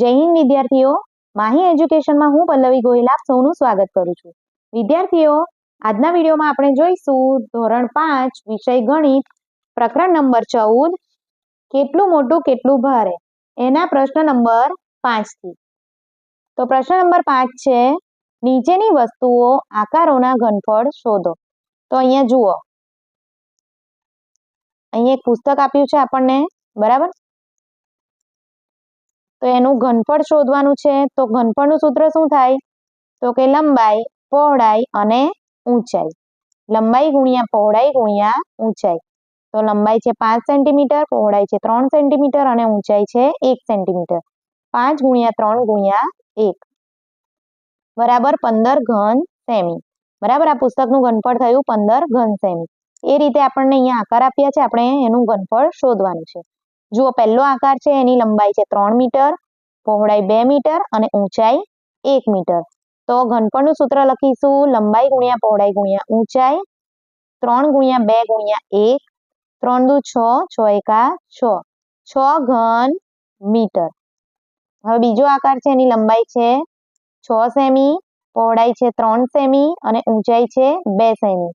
જય હિન્દ વિદ્યાર્થીઓ. માહી એજ્યુકેશનમાં હું પલ્લવી ગોહિલ આપ સૌનું સ્વાગત કરું છું. વિદ્યાર્થીઓ, આજના વિડીયોમાં આપણે જોઈશું ધોરણ પાંચ, વિષય ગણિત, પ્રકરણ નંબર ચૌદ, કેટલું મોટું, કેટલું ભારે? એના પ્રશ્ન નંબર પાંચથી. તો પ્રશ્ન નંબર પાંચ છે, નીચેની વસ્તુઓ આકારોના ઘનફળ શોધો. તો અહીંયા જુઓ. અહીંયા એક પુસ્તક આપ્યું છે આપણને. બરાબર? તો એનું ઘનફળ શોધવાનું છે. તો ઘનફળનું સૂત્ર શું થાય? તો કે લંબાઈ પહોળાઈ અને ઊંચાઈ. લંબાઈ ગુણ્યા પહોળાઈ ગુણ્યા ઊંચાઈ. તો લંબાઈ છે પાંચ સેન્ટીમીટર, પહોળાઈ છે ત્રણ સેન્ટીમીટર અને ઊંચાઈ છે એક સેન્ટીમીટર. પાંચ ગુણ્યા ત્રણ ગુણ્યા એક. બરાબર પંદર ઘન સેમી. બરાબર, આ પુસ્તકનું ઘનફળ થયું પંદર ઘન સેમી. એ રીતે આપણને અહીંયા આકાર આપ્યા છે. આપણે એનું ઘનફળ શોધવાનું છે. જુઓ પહેલો આકાર છે, એની લંબાઈ છે ત્રણ મીટર, પહોળાઈ બે મીટર અને ઊંચાઈ એક મીટર. તો ઘનફળનું સૂત્ર લખીશું, લંબાઈ ગુણ્યા પહોળાઈ ગુણ્યા ઊંચાઈ, ત્રણ ગુણ્યા બે ગુણ્યા એક, ત્રણ દુ છ છ એકા છ. છ ઘન મીટર. હવે બીજો આકાર છે, એની લંબાઈ છે છ સેમી, પહોળાઈ છે ત્રણ સેમી અને ઊંચાઈ છે બે સેમી.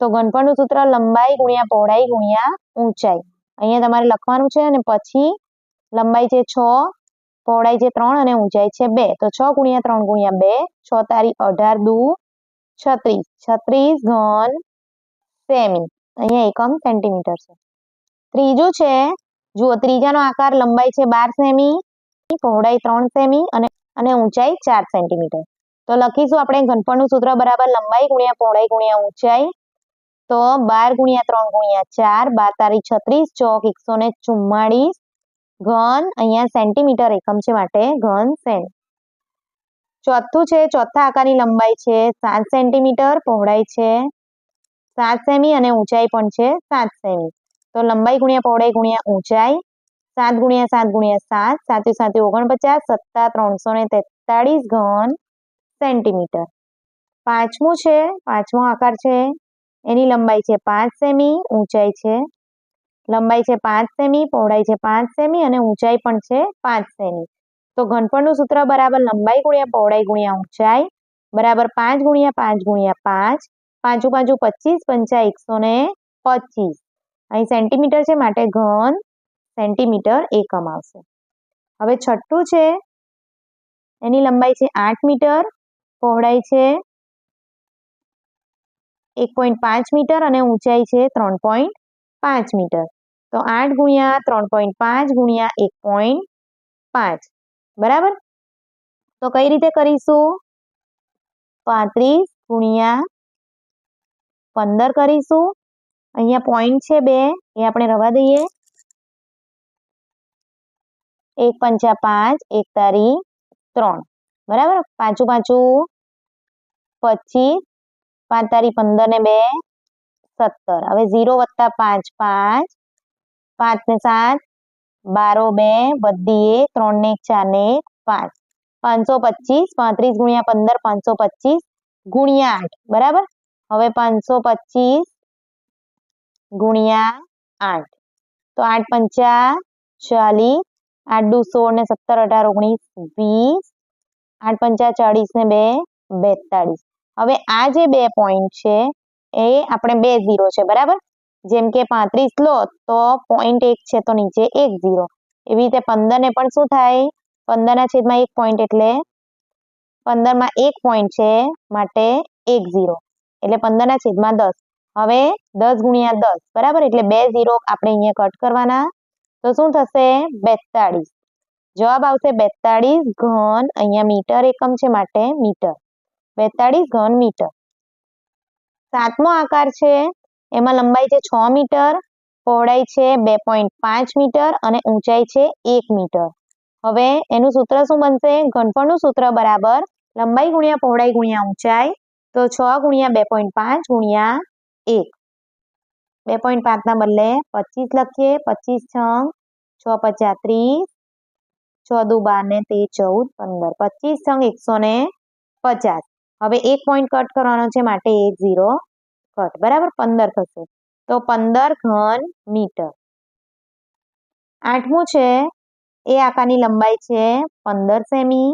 તો ઘનફળનું સૂત્ર લંબાઈ ગુણ્યા પહોળાઈ ગુણ્યા ઊંચાઈ. અહીંયા તમારે લખવાનું છે અને પછી લંબાઈ છે છ, પહોળાઈ છે ત્રણ અને ઊંચાઈ છે બે. તો છ ગુણ્યા ત્રણ ગુણ્યા બે, છ તારી અઢાર દુ છત્રીસ. છત્રીસ ઘન સેમી. અહીંયા એકમ સેન્ટીમીટર છે. ત્રીજું છે, જુઓ, ત્રીજાનો આકાર લંબાઈ છે બાર સેમી, પહોળાઈ ત્રણ સેમી અને અને ઊંચાઈ ચાર સેન્ટીમીટર. તો લખીશું આપણે ઘનફળનું સૂત્ર બરાબર લંબાઈ ગુણ્યા પહોળાઈ ગુણ્યા ઊંચાઈ તો બાર ગુણ્યા ત્રણ ગુણ્યા ચાર બાર તારી છત્રીસ, ચોક એકસો ને ચુમ્માળીસ, ઘન અહીંયા સેન્ટીમીટર એકમ છે માટે, ઘન સેન્ટ. ચોથું છે, ચોથા આકારની લંબાઈ છે, સાત સેન્ટીમીટર, પહોળાઈ છે, સાત સેમી અને ઊંચાઈ પણ છે, સાત સેમી. તો લંબાઈ ગુણ્યા પહોળાઈ ગુણ્યા ઊંચાઈ, સાત ગુણ્યા સાત ગુણ્યા સાત સાતે સાતે ઓગણપચાસ, સત્તા ત્રણસો ને તેતાળીસ, ઘન સેન્ટીમીટર. પાંચમું છે, પાંચમો આકાર છે એની લંબાઈ છે પાંચ સેમી, ઊંચાઈ છે લંબાઈ છે પાંચ સેમી, પહોળાઈ છે પાંચ સેમી અને ઊંચાઈ પણ છે પાંચ સેમી. તો ઘનફળનું સૂત્ર બરાબર લંબાઈ ગુણ્યા પહોળાઈ ગુણ્યા ઊંચાઈ, બરાબર પાંચ ગુણ્યા પાંચ ગુણ્યા પાંચ, પાંચુ પાંચું પચીસ, પંચા એકસો ને પચીસ. અહીં સેન્ટીમીટર છે, માટે ઘન સેન્ટીમીટર એકમ આવશે. હવે છઠ્ઠું છે, એની લંબાઈ છે આઠ મીટર, પહોળાઈ છે એક પોઈન્ટ પાંચ મીટર અને ઊંચાઈ છે ત્રણ પોઈન્ટ પાંચ મીટર. તો આઠ ગુણ્યા ત્રણ પોઈન્ટ પાંચ ગુણ્યા એક પોઈન્ટ પાંચ. બરાબર? તો કઈ રીતે કરીશું? પાંત્રીસ ગુણ્યા પંદર કરીશું. અહીંયા પોઈન્ટ છે બે, એ આપણે રવા દઈએ. એક પંચા પાંચ, એક તારી ત્રણ. બરાબર? પાંચું પાંચું પચીસ પાંચ તારી પંદર ને બે, સત્તર. હવે ઝીરો વત્તા પાંચ પાંચ. પાંચ ને સાત, બારો, બે, બધી એ, ત્રણ ને ચાર ને એક, પાંચ. પાંચસો પચીસ, પાંત્રીસ ગુણ્યા પંદર, પાંચસો પચીસ, ગુણ્યા આઠ. બરાબર? હવે પાંચસો પચીસ ગુણ્યા આઠ. તો આઠ પંચા ચાલીસ, આઠ દુ સોળ ને સત્તર, અઢાર, ઓગણીસ, વીસ. આઠ પંચા ચાળીસ ને બે, બેતાળીસ. હવે આ જે બે પોઈન્ટ છે, એ આપણે બે ઝીરો છે, બરાબર? જેમ કે પાંત્રીસ લો, તો પોઈન્ટ એક છે, તો નીચે એક ઝીરો એવી રીતે પંદર ને પણ શું થાય? પંદરના છેદમાં એક પોઈન્ટ એટલે પંદરમાં એક પોઈન્ટ છે માટે એક ઝીરો એટલે પંદરના છેદમાં દસ. હવે દસ ગુણ્યા દસ, બરાબર? એટલે બે ઝીરો આપણે અહીંયા કટ કરવાના. તો શું થશે? બેતાળીસ. જવાબ આવશે બેતાળીસ ઘન અહીંયા મીટર એકમ છે માટે મીટર. બેતાળીસ ઘન મીટર. સાતમો આકાર છે, એમાં લંબાઈ છે છ મીટર, પહોળાઈ છે બે પોઈન્ટ પાંચ મીટર અને ઊંચાઈ છે એક મીટર. હવે એનું સૂત્ર શું બનશે? ઘનફળનું સૂત્ર બરાબર લંબાઈ ગુણ્યા પહોળાઈ ગુણ્યા ઊંચાઈ, તો છ ગુણ્યા બે પોઈન્ટ પાંચ ગુણ્યા એક. બે પોઈન્ટ પાંચના બદલે પચીસ લખીએ, પચીસ છ છ પચાસ ત્રીસ, છ દુ બાર ને તે ચૌદ પંદર. પચીસ છંગ એકસો ને પચાસ. હવે એક પોઈન્ટ કટ કરવાનો છે માટે એક ઝીરો કટ બરાબર? પંદર થશે. તો પંદર ઘન મીટર. આઠમું છે, એ આકારની લંબાઈ છે પંદર સેમી,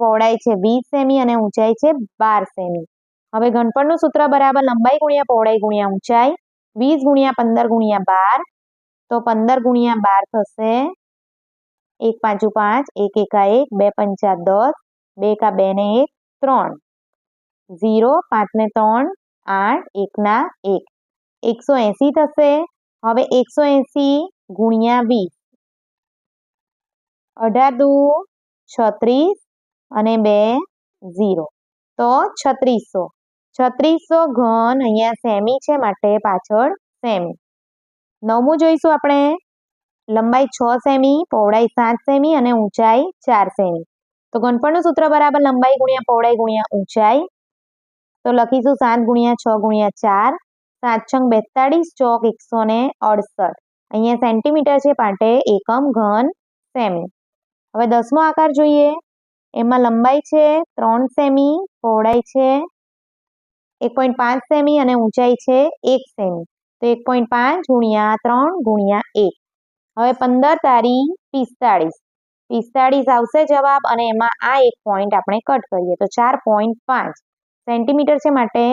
પહોળાઈ છે વીસ સેમી અને ઊંચાઈ છે બાર સેમી. હવે ઘનફળનું સૂત્ર બરાબર લંબાઈ ગુણ્યા પહોળાઈ ગુણ્યા ઊંચાઈ, વીસ ગુણ્યા પંદર ગુણ્યા બાર. તો પંદર ગુણ્યા બાર થશે એક પાંચું પાંચ, એક એકા એક, બે પંચા દસ, બે એકા બે ને એક, ત્રણ. ઝીરો, પાંચ ને ત્રણ, આઠ એકના એક. એકસો એંસી થશે. હવે એકસો એંસી ગુણ્યા વીસ. અઢાર દુ, છત્રીસ અને બે, ઝીરો. તો છત્રીસો. છત્રીસો ઘન અહીંયા સેમી છે માટે પાછળ સેમી. નવમું જોઈશું આપણે. લંબાઈ છ સેમી, પહોળાઈ સાત સેમી અને ઊંચાઈ ચાર સેમી. તો ઘનફળનું સૂત્ર બરાબર લંબાઈ ગુણ્યા પહોળાઈ ગુણ્યા ઊંચાઈ તો લખીશું સાત ગુણ્યા છ ગુણ્યા ચાર, સાત છંગ બેતાળીસ, ચોક એકસો ને અડસઠ. અહીંયા સેન્ટીમીટર છે પાટે એકમ ઘન સેમી હવે દસમો આકાર જોઈએ. એમાં લંબાઈ છે ત્રણ સેમી પહોળાઈ છે એક પોઈન્ટ પાંચ સેમી અને ઊંચાઈ છે એક સેમી તો એક પોઈન્ટ પાંચ ગુણ્યા ત્રણ ગુણ્યા એક. હવે પંદર તારી પિસ્તાળીસ. પિસ્તાળીસ આવશે જવાબ અને એમાં આ એક પોઈન્ટ આપણે કટ કરીએ. તો ચાર પોઈન્ટ પાંચ. સેન્ટીમીટર છે માટે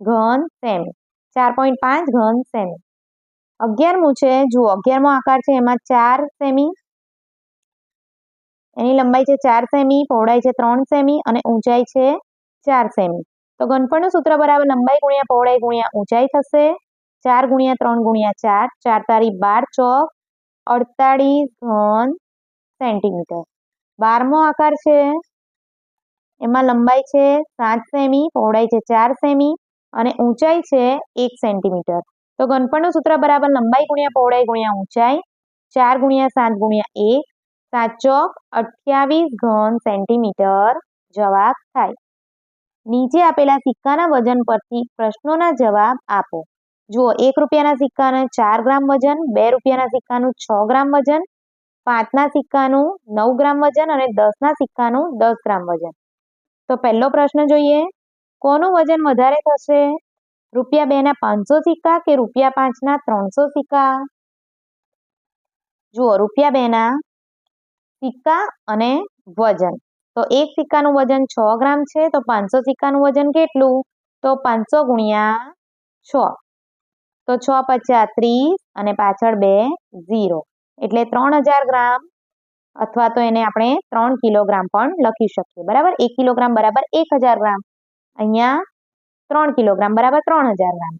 ઘન સેમી. ચાર પોઈન્ટ પાંચ ઘન સેમી. અગિયારમું છે, જુઓ, અગિયારમો આકાર છે, એમાં ચાર સેમી. એની લંબાઈ છે ચાર સેમી, પહોળાઈ છે ત્રણ સેમી અને ઊંચાઈ છે ચાર સેમી. તો ઘનફળનું સૂત્ર બરાબર લંબાઈ ગુણ્યા પહોળાઈ ગુણ્યા ઊંચાઈ થશે. ચાર ગુણ્યા ત્રણ ગુણ્યા ચાર. ચાર તારી બાર ચોક અડતાળીસ ઘન સેન્ટીમીટર. બારમો આકાર છે એમાં લંબાઈ છે સાત સેમી, પહોળાઈ છે ચાર સેમી અને ઊંચાઈ છે એક સેન્ટીમીટર. તો ઘનફળનું સૂત્ર બરાબર લંબાઈ ગુણ્યા પહોળાઈ ગુણ્યા ઊંચાઈ, ચાર ગુણ્યા સાત ગુણ્યા એક, સાત ચોક અઠ્યાવીસ ઘન સેન્ટીમીટર જવાબ થાય. નીચે આપેલા સિક્કાના વજન પરથી પ્રશ્નોના જવાબ આપો. જુઓ, એક રૂપિયાના સિક્કાનું ચાર ગ્રામ વજન, બે રૂપિયાના સિક્કાનું છ ગ્રામ વજન, પાંચના સિક્કાનું નવ ગ્રામ વજન અને દસના સિક્કાનું દસ ગ્રામ વજન. તો પહેલો પ્રશ્ન જોઈએ, કોનું વજન વધારે થશે? રૂપિયા બેના પાંચસો સિક્કા કે રૂપિયા પાંચના ત્રણસો સિક્કા? જુઓ, રૂપિયા બેના સિક્કા અને વજન. તો એક સિક્કાનું વજન છ ગ્રામ છે, તો પાંચસો સિક્કાનું વજન કેટલું? તો પાંચસો ગુણ્યા છ. તો છ પચાસ ત્રીસ અને પાછળ બે ઝીરો. એટલે ત્રણ હજાર ગ્રામ અથવા તો એને આપણે ત્રણ કિલોગ્રામ પણ લખી શકીએ. બરાબર? એક કિલોગ્રામ બરાબર એક હજાર ગ્રામ. અહીંયા ત્રણ કિલોગ્રામ બરાબર ત્રણ હજાર ગ્રામ.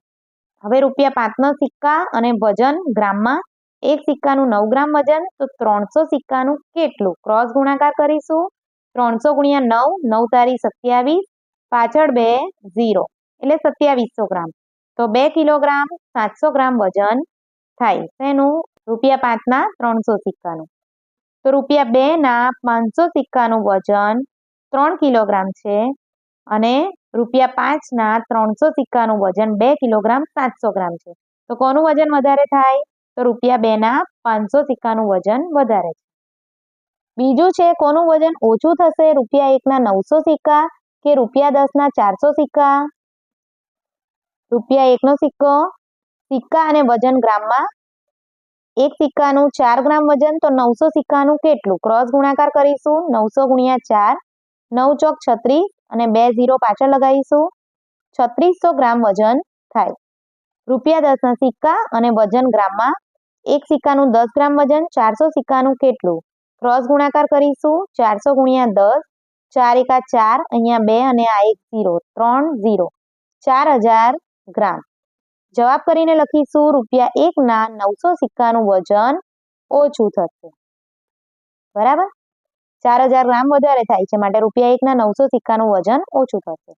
હવે રૂપિયા પાંચનો સિક્કા અને વજન ગ્રામમાં એક સિક્કાનું નવ ગ્રામ વજન, તો ત્રણસો સિક્કાનું કેટલું? ક્રોસ ગુણાકાર કરીશું. ત્રણસો ગુણ્યા નવ નવ તારી સત્યાવીસ, પાછળ બે, ઝીરો. એટલે સત્યાવીસો ગ્રામ. તો બે કિલોગ્રામ, સાતસો ગ્રામ વજન થાય. શેનું? રૂપિયા પાંચના ત્રણસો સિક્કાનું. તો રૂપિયા બેના પાંચસો સિક્કાનું વજન ત્રણ કિલોગ્રામ છે અને રૂપિયા પાંચના ત્રણસો સિક્કાનું વજન બે કિલોગ્રામ સાતસો ગ્રામ છે. તો કોનું વજન વધારે થાય? તો રૂપિયા બેના પાંચસો સિક્કાનું વજન વધારે છે. બીજું છે કોનું વજન ઓછું થશે? રૂપિયા એકના નવસો સિક્કા કે રૂપિયા દસના ચારસો સિક્કા? રૂપિયા એકનો સિક્કો સિક્કા અને વજન ગ્રામમાં એક સિક્કાનું ચાર ગ્રામ વજન તો નવસો સિક્કાનું કેટલું? ક્રોસ ગુણાકાર કરીશું, નવસો ગુણ્યા ચાર, નવ ચોક છત્રીસ અને બે ઝીરો પાછળ લગાવીશું. છત્રીસો ગ્રામ વજન થાય. રૂપિયા દસના સિક્કા અને વજન ગ્રામમાં એક સિક્કાનું દસ ગ્રામ વજન, ચારસો સિક્કાનું કેટલું? ક્રોસ ગુણાકાર કરીશું, ચારસો ગુણ્યા દસ, ચાર એકા ચાર, અહીંયા બે અને આ એક ઝીરો, ત્રણ ઝીરો, ચાર હજાર ગ્રામ. જવાબ કરીને લખીશું, રૂપિયા એકના નવસો સિક્કાનું વજન ઓછું થશે. બરાબર? ચાર હજાર ગ્રામ વધારે થાય છે માટે રૂપિયા એકના નવસો સિક્કાનું વજન ઓછું થશે.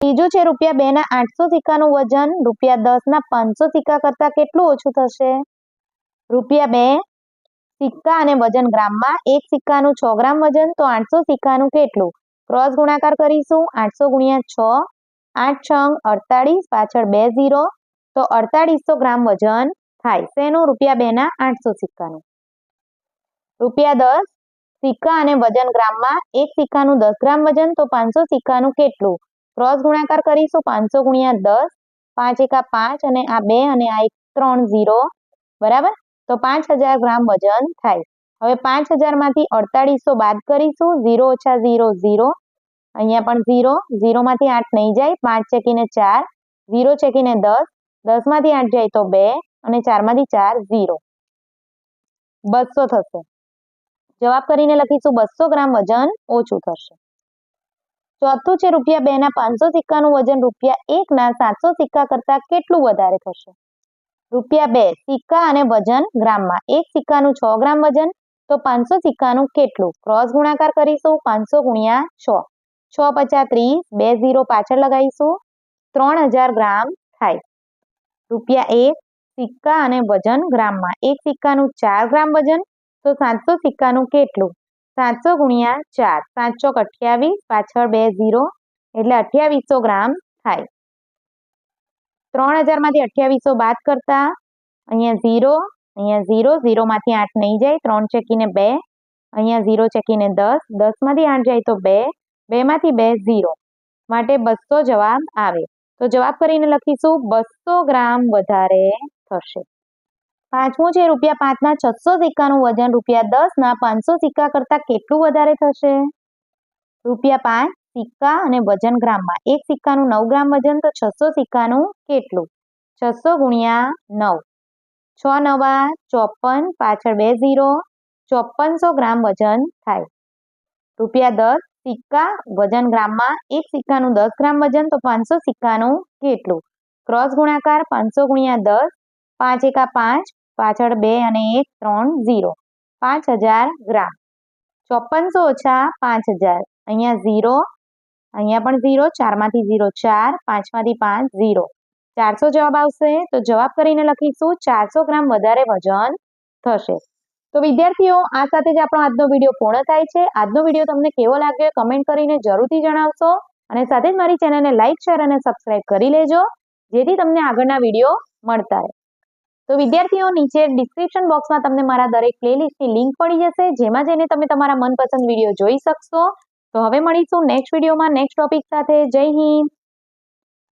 ત્રીજું છે, રૂપિયા બે ના આઠસો સિક્કાનું વજન, રૂપિયા દસ ના પાંચસો સિક્કા કરતા કેટલું ઓછું થશે? રૂપિયા બે સિક્કા અને વજન ગ્રામમાં એક સિક્કાનું છ ગ્રામ વજન, તો આઠસો સિક્કાનું કેટલું? ક્રોસ ગુણાકાર કરીશું, આઠસો ગુણ્યા છ, આઠ છંગ અડતાળીસ, પાછળ બે ઝીરો તો અડતાળીસો ગ્રામ વજન થાય. શેનું? રૂપિયા બેના આઠસો સિક્કાનું. રૂપિયા દસ, સિક્કા અને વજન ગ્રામમાં એક સિક્કાનું દસ ગ્રામ વજન, તો પાંચસો સિક્કાનું કેટલું? ક્રોસ ગુણાકાર કરીશું, પાંચસો ગુણ્યા દસ, પાંચ એકા પાંચ અને આ બે અને આ એક ત્રણ ઝીરો, બરાબર? તો પાંચ હજાર ગ્રામ વજન થાય. હવે પાંચ હજારમાંથી અડતાળીસો બાદ કરીશું, ઝીરો ઓછા ઝીરો ઝીરો, અહીંયા પણ ઝીરો, ઝીરોમાંથી આઠ નહીં જાય, પાંચ ચેકીને ચાર, ઝીરો ચેકીને દસ દસમાંથી આઠ જાય તો બે અને ચારમાંથી ચાર ઝીરો. બસો થશે. જવાબ કરીને લખીશું, બસો ગ્રામ વજન ઓછું થશે. ચોથું છે, રૂપિયા બે ના પાંચસો સિક્કાનું વજન, રૂપિયા એક ના સાતસો સિક્કા કરતા કેટલું વધારે થશે? રૂપિયા બે સિક્કા અને વજન ગ્રામમાં. એક સિક્કાનું છ ગ્રામ વજન, તો પાંચસો સિક્કાનું કેટલું? ક્રોસ ગુણાકાર કરીશું, પાંચસો ગુણ્યા છ. છ પચાસ ત્રીસ, બે ઝીરો પાછળ લગાવીશું, ત્રણ હજાર ગ્રામ થાય. રૂપિયા એક સિક્કા અને વજન ગ્રામમાં. એક સિક્કાનું ચાર ગ્રામ વજન, તો સાતસો સિક્કાનું કેટલું? સાતસો ગુણ્યા ચાર સાત ચોક અઠ્યાવીસ, પાછળ બે ઝીરો, એટલે અઠ્યાવીસો ગ્રામ થાય. ત્રણ હજારમાંથી અઠ્યાવીસો બાદ કરતા અહીંયા ઝીરો અહીંયા ઝીરો, ઝીરોમાંથી આઠ નહીં જાય, ત્રણ ચેકીને બે, અહીંયા ઝીરો ચેકીને દસ, દસમાંથી આઠ જાય તો બે, બેમાંથી બે ઝીરો. માટે બસો જવાબ આવે. તો જવાબ કરીને લખીશું, બસો ગ્રામ વધારે થશે. પાંચમું છે, રૂપિયા પાંચના છસો સિક્કાનું વજન, રૂપિયા દસના પાંચસો સિક્કા કરતાં કેટલું વધારે થશે? રૂપિયા પાંચ સિક્કા અને વજન ગ્રામમાં. એક સિક્કાનું નવ ગ્રામ વજન, તો છસો સિક્કાનું કેટલું? છસો ગુણ્યા નવ. છ નવા, ચોપન, પાછળ બે ઝીરો, ચોપનસો ગ્રામ વજન થાય. રૂપિયા દસ સિક્કા વજન ગ્રામમાં એક સિક્કાનું દસ ગ્રામ વજન તો પાંચસો સિક્કાનું કેટલું? ક્રોસ ગુણાકાર પાંચસો ગુણ્યા દસ, પાંચ એકા પાંચ, પાછળ બે અને એક ત્રણ ઝીરો. પાંચ હજાર ગ્રામ. ચોપનસો ઓછા પાંચ હજાર. અહીંયા ઝીરો, અહીંયા પણ ઝીરો, ચારમાંથી ઝીરો ચાર, પાંચમાંથી પાંચ ઝીરો. ચારસો જવાબ આવશે તો જવાબ કરીને લખીશું, ચારસો ગ્રામ વધારે વજન થશે. તો વિદ્યાર્થીઓ, આ સાથે જ આપણો આજનો વીડિયો પૂર્ણ થાય છે. આજનો વીડિયો તમને કેવો લાગ્યો કમેન્ટ કરીને જરૂરથી જણાવશો. અને સાથે જ મારી ચેનલને લાઇક શેર અને સબસ્ક્રાઇબ કરી લેજો, જેથી તમને આગળના વીડિયો મળતા રહે. તો વિદ્યાર્થીઓ, નીચે ડિસ્ક્રિપ્શન બોક્સમાં તમને મારા દરેક પ્લેલિસ્ટની લિંક પડી જશે, જેમાં જઈને તમે તમારા મનપસંદ વીડિયો જોઈ શકશો. તો હવે મળીશું નેક્સ્ટ વિડીયોમાં નેક્સ્ટ ટોપિક સાથે. જય હિન્દ!